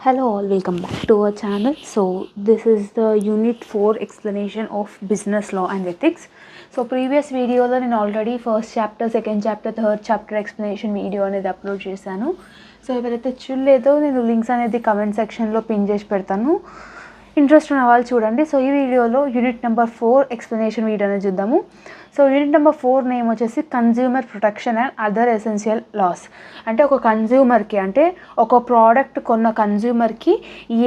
Hello all, welcome back to our channel. So this is the unit 4 explanation of business law and ethics. So previous వీడియోలో నేను already first chapter second chapter third chapter explanation video అనేది upload చేశాను so ఎవరైతే చూడలేదో నేను links అనేది comment సెక్షన్లో pin చేసి పెడతాను ఇంట్రెస్ట్ ఉన్న వాళ్ళు చూడండి. సో ఈ వీడియోలో unit number four explanation video అనేది చూద్దాము. So unit number four name వచ్చేసి consumer protection and other essential laws అంటే ఒక కన్జ్యూమర్కి అంటే ఒక ప్రోడక్ట్ కొన్న కన్జ్యూమర్కి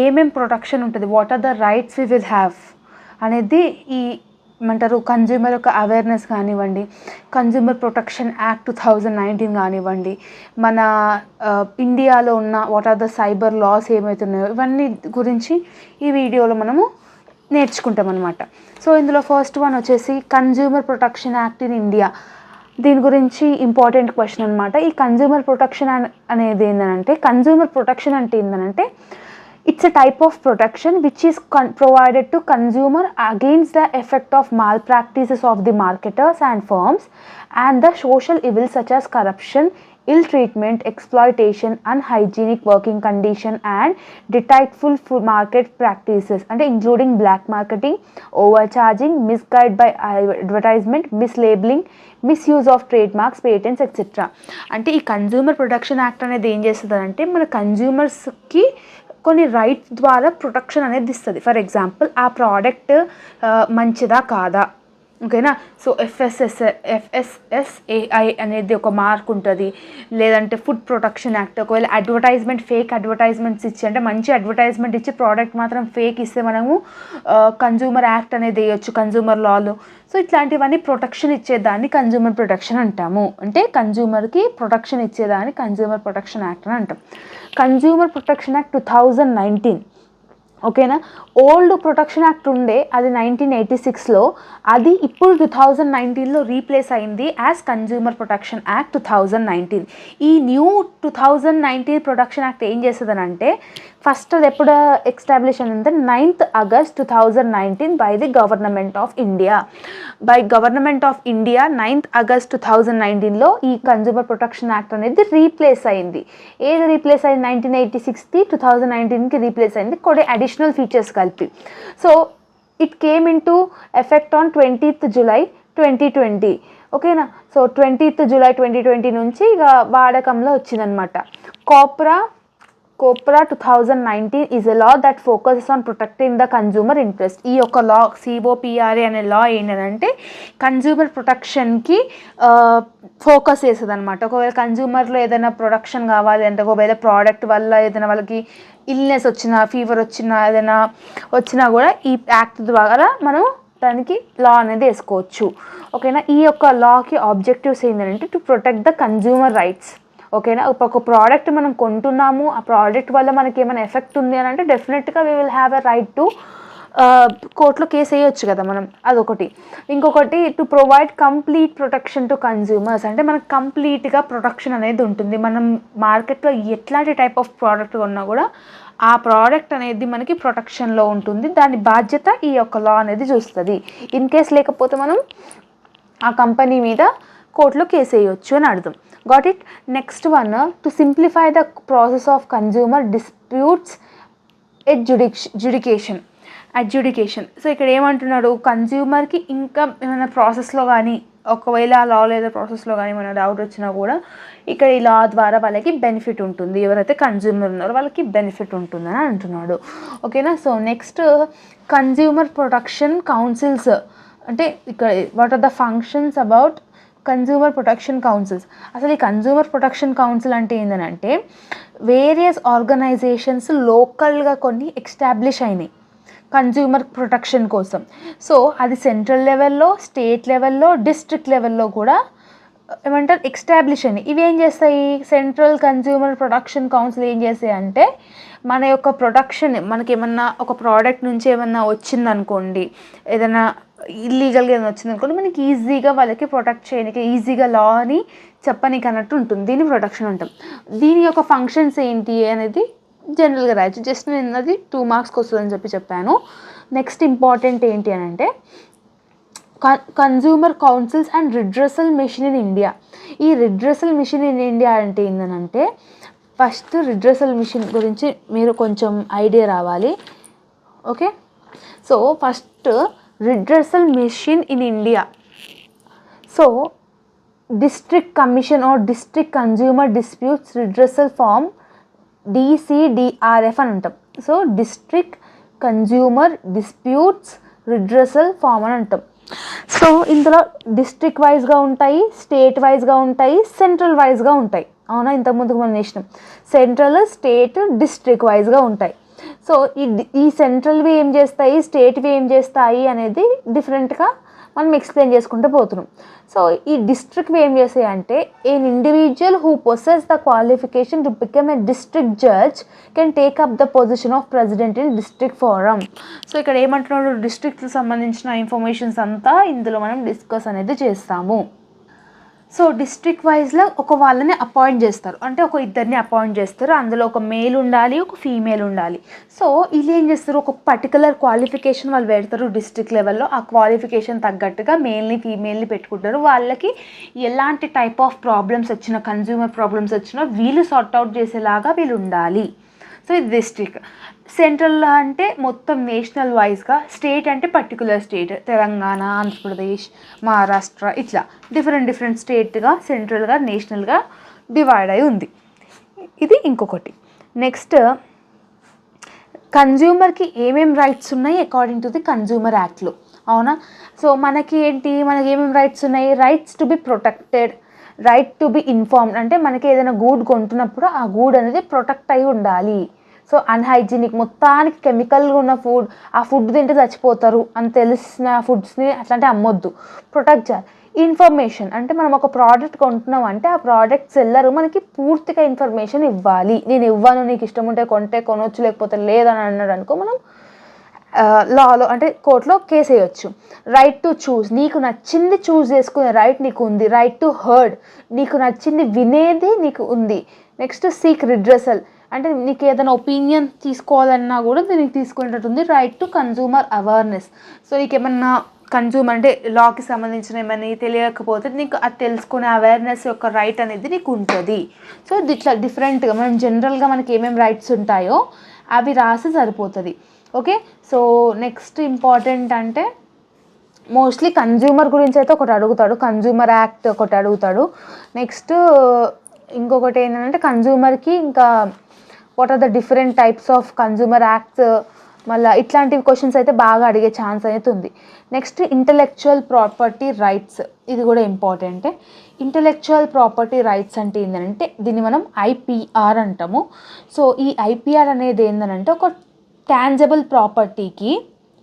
ఏమేం ప్రొటెక్షన్ ఉంటుంది? What are the rights we will have అనేది ఈ ఏమంటారు కన్జ్యూమర్ యొక్క అవేర్నెస్ కానివ్వండి consumer protection act two thousand nineteen కానివ్వండి మన ఇండియాలో ఉన్న what are the cyber laws ఏమవుతున్నాయో ఇవన్నీ గురించి ఈ వీడియోలో మనము నేర్చుకుంటాం అనమాట సో ఇందులో ఫస్ట్ వన్ వచ్చేసి consumer protection act in India దీని గురించి ఇంపార్టెంట్ క్వశ్చన్ అనమాట ఈ కన్జ్యూమర్ ప్రొటెక్షన్ అనేది ఏంటంటే కన్జ్యూమర్ ప్రొటెక్షన్ అంటే ఏంటంటే it's a type of protection which is con provided to consumer against the effect of malpractices of the marketers and firms and the social evil such as corruption ill treatment exploitation unhygienic working condition and deceitful food market practices అంటే including black marketing overcharging misguide by advertisement mis mislabeling misuse of trademarks patents etcetera అంటే ఈ consumer production act అనేది ఏం చేస్తుంది అంటే మన కన్జ్యూమర్స్కి కొన్ని rights ద్వారా ప్రొటెక్షన్ అనేది ఇస్తుంది. ఫర్ ఎగ్జాంపుల్ ఆ ప్రోడక్ట్ uh, మంచిదా కాదా? ఓకేనా సో ఎఫ్ఎస్ఎస్ ఎఫ్ఎస్ఎస్ఏఐ అనేది ఒక మార్క్ ఉంటుంది. లేదంటే ఫుడ్ ప్రొటెక్షన్ యాక్ట్ ఒకవేళ అడ్వర్టైజ్మెంట్ ఫేక్ అడ్వర్టైజ్మెంట్స్ ఇచ్చి అంటే మంచి అడ్వర్టైజ్మెంట్ ఇచ్చి ప్రోడక్ట్ మాత్రం ఫేక్ ఇస్తే మనము కన్జ్యూమర్ యాక్ట్ అనేది వేయొచ్చు కన్జ్యూమర్ లాలో సో ఇట్లాంటివన్నీ ప్రొటెక్షన్ ఇచ్చేదాన్ని కన్జ్యూమర్ ప్రొటెక్షన్ అంటాము. అంటే కన్జ్యూమర్కి ప్రొటెక్షన్ ఇచ్చేదాన్ని కన్జ్యూమర్ ప్రొటెక్షన్ యాక్ట్ అని అంటాం. Consumer protection act two thousand nineteen ఓకేనా? ఓల్డ్ ప్రొటెక్షన్ యాక్ట్ ఉండే అది నైన్టీన్ ఎయిటీ సిక్స్లో అది ఇప్పుడు టూ థౌజండ్ నైన్టీన్లో రీప్లేస్ అయింది as consumer protection act two thousand nineteen ఈ new two thousand nineteen protection act ఏం చేస్తుందని అంటే ఫస్ట్ అది ఎప్పుడు ఎస్టాబ్లిష్ అయిందంటే ninth August two thousand nineteen by the government of India by government of India ninth August two thousand నైన్టీన్లో ఈ consumer protection act అనేది రీప్లేస్ అయింది. ఏది రీప్లేస్ అయింది? నైన్టీన్ ఎయిటీ సిక్స్ది టూ థౌజండ్ నైన్టీన్కి రీప్లేస్ అయింది. కొన్ని అడిషనల్ ఫీచర్స్ కలిపి so it came into effect on twentieth July twenty twenty ఓకేనా so twentieth July twenty twenty నుంచి ఇక వాడకంలో వచ్చిందనమాట COPRA COPRA two thousand nineteen is a law that focuses on protecting the consumer interest ఈ యొక్క law సిఓపిఆర్ఏ అనే లా ఏంటంటే consumer ప్రొటెక్షన్కి focus చేస్తుంది అనమాట ఒకవేళ కన్జ్యూమర్లో ఏదైనా ప్రొడక్షన్ కావాలి అంటే ఒకవేళ ప్రోడక్ట్ వల్ల ఏదైనా వాళ్ళకి ఇల్నెస్ వచ్చినా ఫీవర్ వచ్చినా ఏదైనా వచ్చినా కూడా ఈ యాక్ట్ ద్వారా మనం దానికి లా అనేది వేసుకోవచ్చు. ఓకేనా ఈ యొక్క లాకి ఆబ్జెక్టివ్స్ ఏంటంటే to protect the consumer rights ఓకేనా? ఒక ప్రోడక్ట్ మనం కొంటున్నాము ఆ ప్రోడక్ట్ వల్ల మనకి ఏమైనా ఎఫెక్ట్ ఉంది అని అంటే డెఫినెట్గా we will have a right to కోర్టులో కేసు వేయొచ్చు కదా మనం. అదొకటి. ఇంకొకటి to provide complete protection to consumers అంటే మనకు కంప్లీట్గా ప్రొటెక్షన్ అనేది ఉంటుంది. మనం మార్కెట్లో ఎట్లాంటి టైప్ ఆఫ్ ప్రోడక్ట్ కొన్నా కూడా ఆ ప్రోడక్ట్ అనేది మనకి ప్రొటెక్షన్లో ఉంటుంది. దాని బాధ్యత ఈ యొక్క లా అనేది చూస్తుంది. ఇన్ కేస్ లేకపోతే మనం ఆ కంపెనీ మీద కోర్టులో కేసు వేయొచ్చు అని అర్థం. Got it next one to simplify the process of consumer disputes at adjudic judication adjudication so ఇక్కడ ఏమంటున్నాడు? కన్జ్యూమర్కి ఇంకా ఏమైనా ప్రాసెస్లో కానీ ఒకవేళ ఆ లా లేదా ప్రాసెస్లో కానీ ఏమైనా డౌట్ వచ్చినా కూడా ఇక్కడ ఈ లా ద్వారా వాళ్ళకి బెనిఫిట్ ఉంటుంది. ఎవరైతే కన్జ్యూమర్ ఉన్నారో వాళ్ళకి బెనిఫిట్ ఉంటుందని అంటున్నాడు. ఓకేనా so next consumer protection councils అంటే ఇక్కడ what are the functions about consumer protection councils అసలు ఈ కన్జ్యూమర్ ప్రొటెక్షన్ కౌన్సిల్ అంటే ఏంటంటే వేరియస్ ఆర్గనైజేషన్స్ లోకల్గా కొన్ని ఎస్టాబ్లిష్ అయినాయి కన్జ్యూమర్ ప్రొటెక్షన్ కోసం. సో అది సెంట్రల్ లెవెల్లో స్టేట్ లెవెల్లో డిస్ట్రిక్ట్ లెవెల్లో కూడా ఏమంటారు ఎస్టాబ్లిష్ అయినాయి. ఇవి ఏం చేస్తాయి? సెంట్రల్ కన్జ్యూమర్ ప్రొడక్షన్ కౌన్సిల్ ఏం చేస్తాయి అంటే మన యొక్క ప్రొడక్షన్ మనకి ఏమన్నా ఒక ప్రోడక్ట్ నుంచి ఏమన్నా వచ్చిందనుకోండి ఏదైనా ఇల్లీగల్గా ఏదైనా వచ్చిందనుకోండి మనకి ఈజీగా వాళ్ళకి ప్రొటెక్ట్ చేయడానికి ఈజీగా లా అని చెప్పనీకి అన్నట్టు ఉంటుంది. దీన్ని ప్రొటెక్షన్ అంటాం. దీని యొక్క ఫంక్షన్స్ ఏంటి అనేది జనరల్గా రాయొచ్చు. జస్ట్ నేను అది టూ మార్క్స్కి వస్తుందని చెప్పి చెప్పాను. నెక్స్ట్ ఇంపార్టెంట్ ఏంటి అని అంటే consumer councils and redressal mission in India ఈ రిడ్రెసల్ మిషన్ ఇన్ ఇండియా అంటే ఏంటంటే ఫస్ట్ రిడ్రెసల్ మిషన్ గురించి మీరు కొంచెం ఐడియా రావాలి. Okay so first redressal mission in India so district commission or district consumer disputes redressal form DCDRF అని అంటాం. So district consumer disputes redressal form అని అంటాం. సో ఇందులో డిస్ట్రిక్ట్ వైజ్గా ఉంటాయి స్టేట్ వైజ్గా ఉంటాయి సెంట్రల్ వైజ్గా ఉంటాయి. అవునా? ఇంతకుముందుకు మనం చేసినాం సెంట్రల్ స్టేట్ డిస్ట్రిక్ట్ వైజ్గా ఉంటాయి. సో ఈ ఈ సెంట్రల్వి ఏం చేస్తాయి స్టేట్వి ఏం చేస్తాయి అనేది డిఫరెంట్గా మనం ఎక్స్ప్లెయిన్ చేసుకుంటూ పోతున్నాం. సో ఈ డిస్ట్రిక్ట్ ఏం చేస్తాయి అంటే an individual who possess the qualification to become a district judge can take up the position of president in district forum so ఇక్కడ ఏమంటున్నాడు? డిస్ట్రిక్ట్కి సంబంధించిన ఇన్ఫర్మేషన్స్ అంతా ఇందులో మనం డిస్కస్ అనేది చేస్తాము. సో డిస్ట్రిక్ట్ వైజ్లో ఒక వాళ్ళని అపాయింట్ చేస్తారు. అంటే ఒక ఇద్దరిని అపాయింట్ చేస్తారు. అందులో ఒక మేల్ ఉండాలి ఒక ఫీమేల్ ఉండాలి. సో వీళ్ళు ఏం చేస్తారు? ఒక పర్టికులర్ క్వాలిఫికేషన్ వాళ్ళు పెడతారు డిస్ట్రిక్ట్ లెవెల్లో ఆ క్వాలిఫికేషన్ తగ్గట్టుగా మేల్ని ఫీమేల్ని పెట్టుకుంటారు. వాళ్ళకి ఎలాంటి టైప్ ఆఫ్ ప్రాబ్లమ్స్ వచ్చినా కన్జ్యూమర్ ప్రాబ్లమ్స్ వచ్చినా వీళ్ళు సార్ట్ అవుట్ చేసేలాగా వీళ్ళు ఉండాలి. సో ఇది డిస్ట్రిక్ట్ సెంట్రల్ అంటే మొత్తం నేషనల్ వైజ్గా స్టేట్ అంటే పర్టికులర్ స్టేట్ తెలంగాణ ఆంధ్రప్రదేశ్ మహారాష్ట్ర ఇట్లా డిఫరెంట్ డిఫరెంట్ స్టేట్గా సెంట్రల్గా నేషనల్గా డివైడ్ అయి ఉంది ఇది ఇంకొకటి నెక్స్ట్ కన్జ్యూమర్కి ఏమేం రైట్స్ ఉన్నాయి అకార్డింగ్ టు ది కన్జ్యూమర్ యాక్ట్లో అవునా సో మనకి ఏంటి మనకి ఏమేమి రైట్స్ ఉన్నాయి rights to be protected right to be informed అంటే మనకి ఏదైనా గూడ్ కొంటున్నప్పుడు ఆ గూడ్ అనేది ప్రొటెక్ట్ అయి ఉండాలి. సో అన్హైజీనిక్ మొత్తానికి కెమికల్గా ఉన్న ఫుడ్ ఆ ఫుడ్ తింటే చచ్చిపోతారు. అని తెలిసిన ఫుడ్స్ని అట్లాంటి అమ్మొద్దు. ప్రొటెక్ట్ చేయాలి. ఇన్ఫర్మేషన్ అంటే మనం ఒక ప్రోడక్ట్ కొంటున్నాం అంటే ఆ ప్రోడక్ట్ సెల్లర్ మనకి పూర్తిగా ఇన్ఫర్మేషన్ ఇవ్వాలి. నేను ఇవ్వను నీకు ఇష్టం ఉంటే కొంటే కొనవచ్చు లేకపోతే లేదని అన్నాడు అనుకో మనం లాలో అంటే కోర్టులో కేసు వేయొచ్చు. రైట్ టు చూస్ నీకు నచ్చింది చూస్ చేసుకునే రైట్ నీకు ఉంది. రైట్ టు హర్డ్ నీకు నచ్చింది వినేది నీకు ఉంది. నెక్స్ట్ సీక్ రిడ్రెసల్ అంటే నీకు ఏదైనా ఒపీనియన్ తీసుకోవాలన్నా కూడా దీనికి తీసుకునేటట్టు ఉంది right to consumer awareness so నీకు ఏమన్నా కన్జ్యూమర్ అంటే లాకి సంబంధించిన ఏమని తెలియకపోతే నీకు అది తెలుసుకునే అవేర్నెస్ యొక్క రైట్ అనేది నీకు ఉంటుంది. సో ఇట్లా డిఫరెంట్గా మనం జనరల్గా మనకి ఏమేమి రైట్స్ ఉంటాయో అవి రాసి సరిపోతుంది. ఓకే సో నెక్స్ట్ ఇంపార్టెంట్ అంటే మోస్ట్లీ కన్జ్యూమర్ గురించి అయితే ఒకటి అడుగుతాడు. కన్జ్యూమర్ యాక్ట్ ఒకటి అడుగుతాడు. నెక్స్ట్ ఇంకొకటి ఏంటంటే కన్జ్యూమర్కి ఇంకా what are the different types of consumer acts మళ్ళీ ఇట్లాంటివి క్వశ్చన్స్ అయితే బాగా అడిగే ఛాన్స్ అయితే ఉంది. నెక్స్ట్ ఇంటలెక్చువల్ ప్రాపర్టీ రైట్స్ ఇది కూడా ఇంపార్టెంటే ఇంటలెక్చువల్ ప్రాపర్టీ రైట్స్ అంటే ఏంటంటే దీన్ని మనం ఐపీఆర్ అంటాము. సో ఈ ఐపీఆర్ అనేది ఏంటంటే ఒక టాంజబుల్ ప్రాపర్టీకి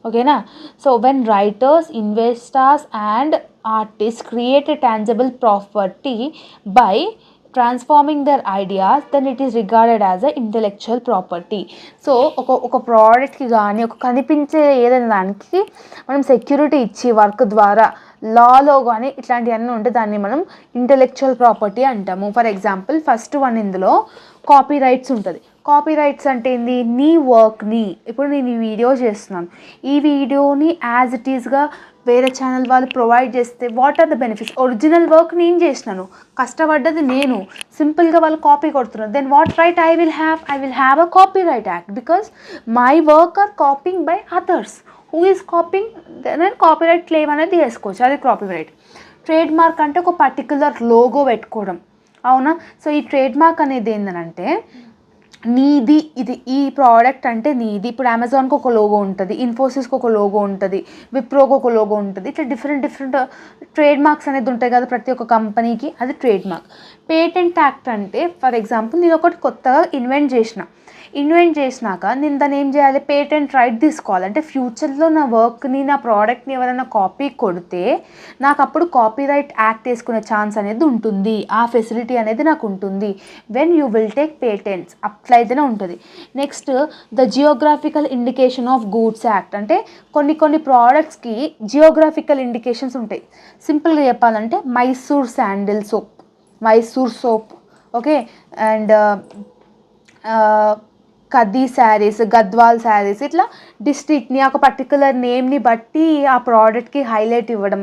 ఓకేనా? So when writers investors and artist create a tangible property by transforming their ideas then it is regarded as a intellectual property so ఒక ఒక ప్రోడక్ట్కి కానీ ఒక కనిపించే ఏదైనా దానికి మనం సెక్యూరిటీ ఇచ్చి వర్క్ ద్వారా లాలో కానీ ఇట్లాంటివన్నీ ఉంటే దాన్ని మనం ఇంటెలెక్చువల్ ప్రాపర్టీ అంటాము. ఫర్ ఎగ్జాంపుల్ ఫస్ట్ వన్ ఇందులో కాపీ రైట్స్ ఉంటుంది. కాపీ రైట్స్ అంటే ఏంది? నీ వర్క్ని ఇప్పుడు నేను ఈ వీడియో చేస్తున్నాను. ఈ వీడియోని యాజ్ ఇట్ ఈస్గా వేరే ఛానల్ వాళ్ళు ప్రొవైడ్ చేస్తే what are the benefits original work నేను చేసినాను. కష్టపడ్డది నేను. సింపుల్గా వాళ్ళు కాపీ కొడుతున్నారు. Then what right I will have I will have a copyright act because my work are copying by others who is copying నేను కాపీ రైట్ క్లెయిమ్ అనేది చేసుకోవచ్చు అది కాపీ రైట్ ట్రేడ్ మార్క్ అంటే ఒక పర్టికులర్ లోగో పెట్టుకోవడం. అవునా? So ఈ trade mark అనేది ఏంటంటే నీది ఇది ఈ ప్రోడక్ట్ అంటే నీది. ఇప్పుడు అమెజాన్కి ఒక లోగో ఉంటుంది ఇన్ఫోసిస్కి ఒక లోగో ఉంటుంది విప్రోకి ఒక లోగో ఉంటుంది. ఇట్లా డిఫరెంట్ డిఫరెంట్ ట్రేడ్ మార్క్స్ అనేది ఉంటాయి కదా ప్రతి ఒక్క కంపెనీకి అది ట్రేడ్ మార్క్ పేటెంట్ యాక్ట్ అంటే ఫర్ ఎగ్జాంపుల్ నేను ఒకటి కొత్తగా ఇన్వెంట్ చేసిన. ఇన్వెంట్ చేసినాక నేను దాన్ని ఏం చేయాలి? పేటెంట్ రైట్ తీసుకోవాలి. అంటే ఫ్యూచర్లో నా వర్క్ని నా ప్రోడక్ట్ని ఎవరైనా కాపీ కొడితే నాకు అప్పుడు కాపీ రైట్ యాక్ట్ వేసుకునే ఛాన్స్ అనేది ఉంటుంది. ఆ ఫెసిలిటీ అనేది నాకు ఉంటుంది. When you will take patents అట్లయితేనే ఉంటుంది. Next the geographical indication of goods act అంటే కొన్ని కొన్ని ప్రోడక్ట్స్కి జియోగ్రాఫికల్ ఇండికేషన్స్ ఉంటాయి. సింపుల్గా చెప్పాలంటే Mysore sandal soap Mysore soap okay and khadi sarees Gadwal sarees ఇట్లా డిస్ట్రిక్ట్ని ఒక పర్టికులర్ నేమ్ని బట్టి ఆ ప్రోడక్ట్కి హైలైట్ ఇవ్వడం.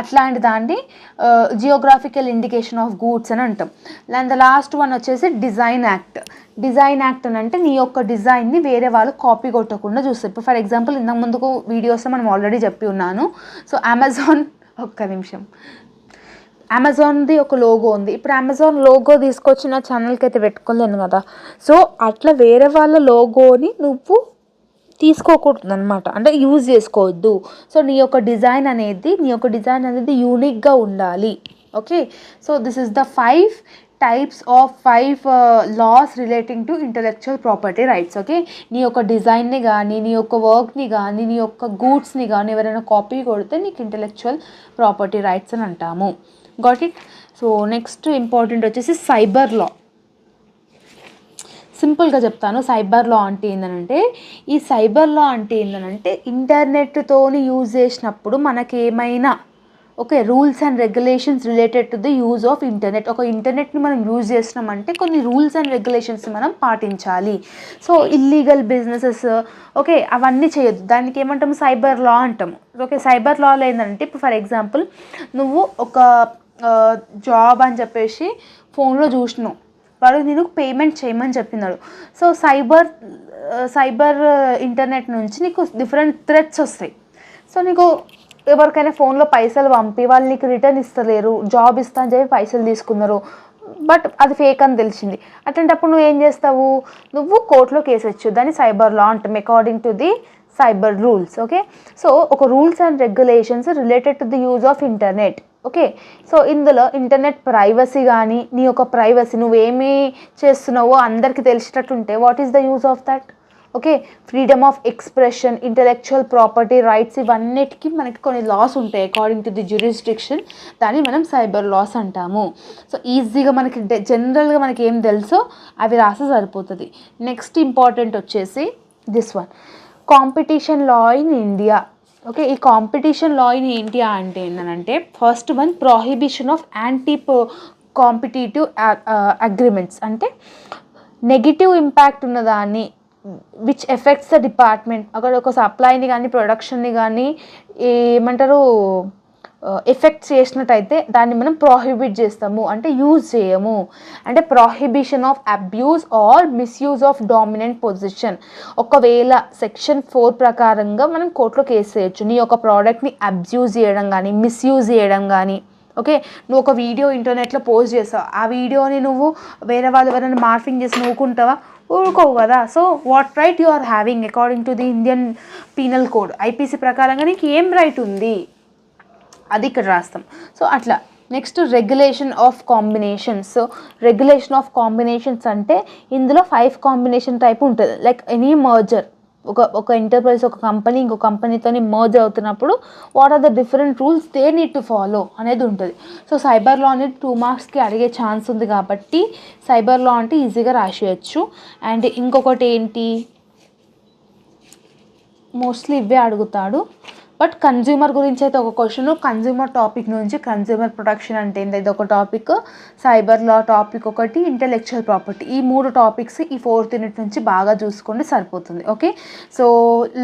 అట్లాంటి దాన్ని జియోగ్రాఫికల్ ఇండికేషన్ ఆఫ్ గూడ్స్ అని అంటాం. అండ్ ద లాస్ట్ వన్ వచ్చేసి డిజైన్ యాక్ట్ డిజైన్ యాక్ట్ అని అంటే నీ యొక్క డిజైన్ని వేరే వాళ్ళు కాపీ కొట్టకుండా చూస్తారు. ఇప్పుడు ఫర్ ఎగ్జాంపుల్ ఇంతకు ముందుకు వీడియోస్లో మనం ఆల్రెడీ చెప్పి ఉన్నాను. సో అమెజాన్ ఒక్క నిమిషం. అమెజాన్ది ఒక లోగో ఉంది. ఇప్పుడు అమెజాన్ లోగో తీసుకొచ్చి నా ఛానల్కి అయితే పెట్టుకోలేను కదా. సో అట్లా వేరే వాళ్ళ లోగోని నువ్వు తీసుకోకూడదు అనమాట అంటే యూజ్ చేసుకోవద్దు. సో నీ యొక్క డిజైన్ అనేది నీ యొక్క డిజైన్ అనేది యూనిక్గా ఉండాలి. Okay? So this is the five types of five laws relating to intellectual property rights. Okay? నీ యొక్క డిజైన్ని కానీ నీ యొక్క వర్క్ని కానీ నీ యొక్క గూడ్స్ని కానీ ఎవరైనా కాపీ కొడితే నీకు ఇంటలెక్చువల్ ప్రాపర్టీ రైట్స్ అని అంటాము. Got it so next important వచ్చేసి సైబర్ లా సింపుల్గా చెప్తాను. సైబర్ లా అంటే ఏంటంటే ఈ సైబర్ లా అంటే ఏంటంటే ఇంటర్నెట్తోని యూజ్ చేసినప్పుడు మనకి ఏమైనా okay rules and regulations related to the use of internet ఒక ఇంటర్నెట్ని మనం యూజ్ చేసినామంటే కొన్ని రూల్స్ అండ్ రెగ్యులేషన్స్ మనం పాటించాలి. సో ఇల్లీగల్ బిజినెసెస్ ఓకే అవన్నీ చేయొద్దు. దానికి ఏమంటాం సైబర్ లా అంటాము. ఓకే సైబర్ లాలో ఏంటంటే ఇప్పుడు ఫర్ ఎగ్జాంపుల్ నువ్వు ఒక జాబ్ అని చెప్పేసి ఫోన్లో చూసినావు వాడు నేను పేమెంట్ చేయమని చెప్పినాడు. సో సైబర్ సైబర్ ఇంటర్నెట్ నుంచి నీకు డిఫరెంట్ థ్రెట్స్ వస్తాయి. సో నీకు ఎవరికైనా ఫోన్లో పైసలు పంపి వాళ్ళు నీకు రిటర్న్ ఇస్తలేరు జాబ్ ఇస్తా అని చెప్పి పైసలు తీసుకున్నారు. బట్ అది ఫేక్ అని తెలిసింది. అట్లాంటప్పుడు నువ్వు ఏం చేస్తావు? నువ్వు కోర్టులో కేసు వచ్చు దాన్ని సైబర్ లా అంటాం. According to the cyber rules okay so ఒక rules and regulations related to the use of internet okay so ఇందులో ఇంటర్నెట్ ప్రైవసీ కానీ నీ యొక్క ప్రైవసీ నువ్వేమి చేస్తున్నావో అందరికీ తెలిసేటట్టు ఉంటే what is the use of that okay freedom of expression intellectual property rights ఇవన్నిటికీ మనకి కొన్ని లాస్ ఉంటాయి అకార్డింగ్ టు ది జ్యూరిస్డిక్షన్ దాన్ని మనం సైబర్ లాస్ అంటాము. సో ఈజీగా మనకి జనరల్గా మనకి ఏం తెలుసో అవి రాస్తే సరిపోతుంది. నెక్స్ట్ ఇంపార్టెంట్ వచ్చేసి this one competition law in India okay ఈ కాంపిటీషన్ లా ఇన్ ఇండియా అంటే ఏంటంటే first one prohibition of anti competitive agreements అంటే నెగిటివ్ ఇంపాక్ట్ ఉన్నదాన్ని విచ్ ఎఫెక్ట్స్ ద డిపార్ట్మెంట్ అక్కడ ఒక సప్లైని కానీ ప్రొడక్షన్ని కానీ ఏమంటారు ఎఫెక్ట్ చేసినట్టయితే దాన్ని మనం ప్రాహిబిట్ చేస్తాము అంటే యూజ్ చేయము. అంటే prohibition of abuse or misuse of dominant position ఒకవేళ సెక్షన్ ఫోర్ ప్రకారంగా మనం కోర్టులో కేసు చేయొచ్చు. నీ యొక్క ప్రోడక్ట్ని అబ్యూజ్ చేయడం కానీ మిస్యూజ్ చేయడం కానీ ఓకే నువ్వు ఒక వీడియో ఇంటర్నెట్లో పోస్ట్ చేస్తావు. ఆ వీడియోని నువ్వు వేరే వాళ్ళు ఎవరైనా మార్ఫింగ్ చేసి నువ్వుకుంటావా ఊరుకోవు కదా. So what right you are having according to the Indian penal code IPC ప్రకారంగా నీకు ఏం రైట్ ఉంది? అది ఇక్కడ రాస్తాం. సో అట్లా next regulation of combinations so regulation of combinations అంటే ఇందులో ఫైవ్ కాంబినేషన్ టైప్ ఉంటుంది. లైక్ ఎనీ మర్జర్ ఒక ఒక ఎంటర్ప్రైజ్ ఒక కంపెనీ ఇంకో కంపెనీతో మర్జ్ అవుతున్నప్పుడు what are the different rules they need to follow అనేది ఉంటుంది. సో సైబర్ లా అనేది టూ మార్క్స్కి అడిగే ఛాన్స్ ఉంది కాబట్టి సైబర్ లా అంటే ఈజీగా రాసేయచ్చు. అండ్ ఇంకొకటి ఏంటి? మోస్ట్లీ ఇవే అడుగుతాడు. బట్ కన్జ్యూమర్ గురించి అయితే ఒక క్వశ్చన్ కన్జ్యూమర్ టాపిక్ నుంచి కన్జ్యూమర్ ప్రొటెక్షన్ అంటే ఏంటి ఇది ఒక టాపిక్ సైబర్ లా టాపిక్ ఒకటి ఇంటెలెక్చువల్ ప్రాపర్టీ ఈ మూడు టాపిక్స్ ఈ ఫోర్త్ యూనిట్ నుంచి బాగా చూసుకోండి సరిపోతుంది. Okay so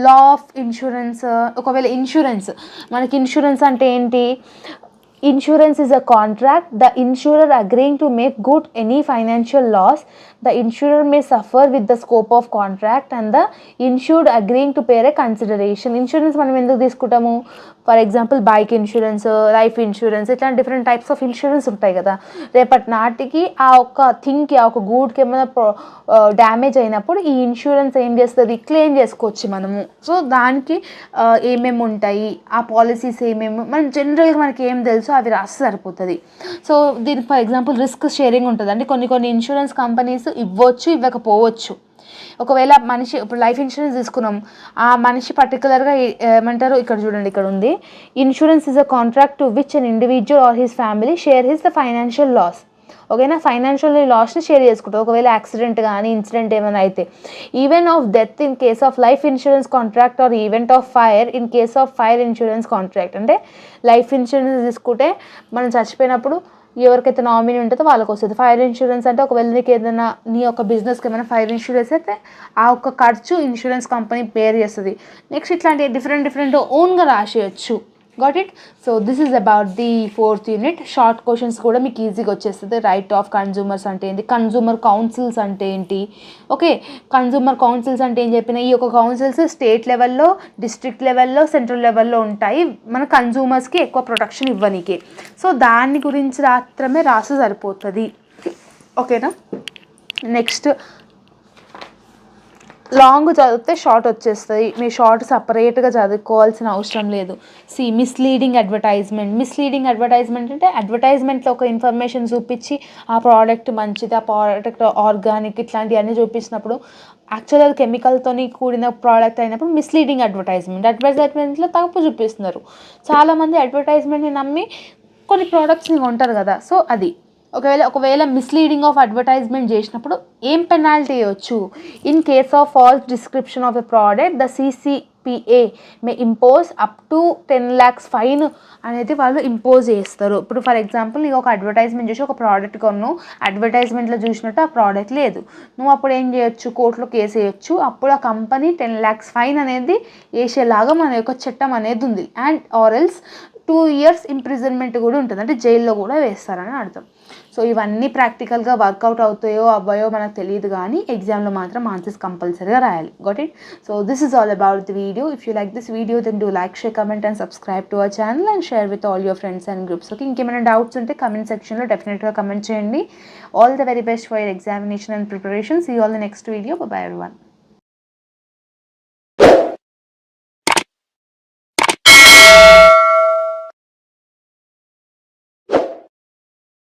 law of insurance ఒకవేళ ఇన్సూరెన్స్ మనకి ఇన్సూరెన్స్ అంటే ఏంటి? Insurance is a contract. The insurer agreeing to make good any financial loss the insurer may suffer with the scope of contract and the insured agreeing to pay a consideration. Insurance మనం ఎందుకు తీసుకుంటాము? For example bike insurance life insurance ఇట్లాంటి different types of insurance ఉంటాయి కదా. రేపటి నాటికి ఆ ఒక్క థింగ్కి ఆ ఒక గూడ్కి ఏమైనా డ్యామేజ్ అయినప్పుడు ఈ ఇన్సూరెన్స్ ఏం చేస్తుంది? క్లెయిమ్ చేసుకోవచ్చు మనము. సో దానికి ఏమేమి ఉంటాయి? ఆ పాలసీస్ ఏమేమి మనం జనరల్గా మనకి ఏం తెలుసు? సో అవి రాస్తే సరిపోతుంది. సో దీనికి ఫర్ ఎగ్జాంపుల్ రిస్క్ షేరింగ్ ఉంటుంది అంటే కొన్ని కొన్ని ఇన్సూరెన్స్ కంపెనీస్ ఇవ్వచ్చు ఇవ్వకపోవచ్చు. ఒకవేళ మనిషి ఇప్పుడు లైఫ్ ఇన్సూరెన్స్ తీసుకున్నాం. ఆ మనిషి పర్టికులర్గా ఏమంటారు? ఇక్కడ చూడండి ఇక్కడ ఉంది. Insurance is a contract to which an individual or his family share his the financial loss. ఓకేనా ఫైనాన్షియల్ లాస్ని షేర్ చేసుకుంటారు ఒకవేళ యాక్సిడెంట్ కానీ ఇన్సిడెంట్ ఏమైనా అయితే. Even of death in case of life insurance contract or event of fire in case of fire insurance contract అంటే life insurance తీసుకుంటే మనం చచ్చిపోయినప్పుడు ఎవరికైతే నామినీ ఉంటుందో వాళ్ళకి వస్తుంది. ఫైర్ ఇన్సూరెన్స్ అంటే ఒకవేళ నీకు ఏదైనా నీ యొక్క బిజినెస్కి ఏమైనా ఫైర్ ఇన్సూరెన్స్ అయితే ఆ ఒక్క ఖర్చు ఇన్సూరెన్స్ కంపెనీ పేర్ చేస్తుంది. నెక్స్ట్ ఇట్లాంటి డిఫరెంట్ డిఫరెంట్ ఓన్గా రాసేయచ్చు. Got it so this is about the fourth unit short questions కూడా మీకు ఈజీగా వచ్చేస్తుంది. రైట్ ఆఫ్ కన్జ్యూమర్స్ అంటే ఏంటి? కన్జ్యూమర్ కౌన్సిల్స్ అంటే ఏంటి? ఓకే కన్జ్యూమర్ కౌన్సిల్స్ అంటే ఏం చెప్పిన ఈ యొక్క కౌన్సిల్స్ స్టేట్ లెవెల్లో డిస్ట్రిక్ట్ లెవెల్లో సెంట్రల్ లెవెల్లో ఉంటాయి. మన కన్జ్యూమర్స్కి ఎక్కువ ప్రొటెక్షన్ ఇవ్వనీకి. సో దాని గురించి మాత్రమే రాసి సరిపోతుంది. ఓకేనా నెక్స్ట్ లాంగ్ చదివితే షార్ట్ వచ్చేస్తుంది మీ షార్ట్ సపరేట్గా చదువుకోవాల్సిన అవసరం లేదు. C misleading advertisement misleading advertisement అంటే అడ్వర్టైజ్మెంట్లో ఒక ఇన్ఫర్మేషన్ చూపించి ఆ ప్రోడక్ట్ మంచిది ఆ ప్రోడక్ట్ ఆర్గానిక్ ఇట్లాంటివన్నీ చూపించినప్పుడు యాక్చువల్ అది కెమికల్తోని కూడిన ప్రోడక్ట్ అయినప్పుడు మిస్లీడింగ్ అడ్వర్టైజ్మెంట్ అడ్వర్టైజ్మెంట్లో తప్పు చూపిస్తున్నారు. చాలామంది అడ్వర్టైజ్మెంట్ని నమ్మి కొన్ని ప్రోడక్ట్స్ని కొంటారు కదా. సో అది. ఒకవేళ ఒకవేళ మిస్లీడింగ్ ఆఫ్ అడ్వర్టైజ్మెంట్ చేసినప్పుడు ఏం పెనాల్టీ ఇవ్వచ్చు in case of false description of a product the CCPA may impose up to ten lakhs fine అనేది వాళ్ళు ఇంపోజ్ చేస్తారు. ఇప్పుడు ఫర్ ఎగ్జాంపుల్ నీకు ఒక అడ్వర్టైజ్మెంట్ చేసి ఒక ప్రోడక్ట్ కొను అడ్వర్టైజ్మెంట్లో చూసినట్టు ఆ ప్రోడక్ట్ లేదు. నువ్వు అప్పుడు ఏం చేయొచ్చు? కోర్టులో కేసు వేయొచ్చు. అప్పుడు ఆ కంపెనీ టెన్ ల్యాక్స్ ఫైన్ అనేది వేసేలాగా మన యొక్క చట్టం అనేది ఉంది. అండ్ ఆర్ఎల్స్ టూ ఇయర్స్ ఇంప్రిజన్మెంట్ కూడా ఉంటుంది. అంటే జైల్లో కూడా వేస్తారని అర్థం. సో ఇవన్నీ ప్రాక్టికల్గా వర్కౌట్ అవుతాయో అవ్వయో మనకు తెలియదు కానీ ఎగ్జామ్లో మాత్రం ఆన్సర్స్ కంపల్సరీగా రాయాలి. Got it so this is all about the video if you like this video then do like share comment and subscribe to our channel and share with all your friends and groups okay ఇంకేమైనా doubts ఉంటే comment సెక్షన్లో డెఫినెట్గా comment చేయండి. All the very best for examination and preparation see all the next video bye everyone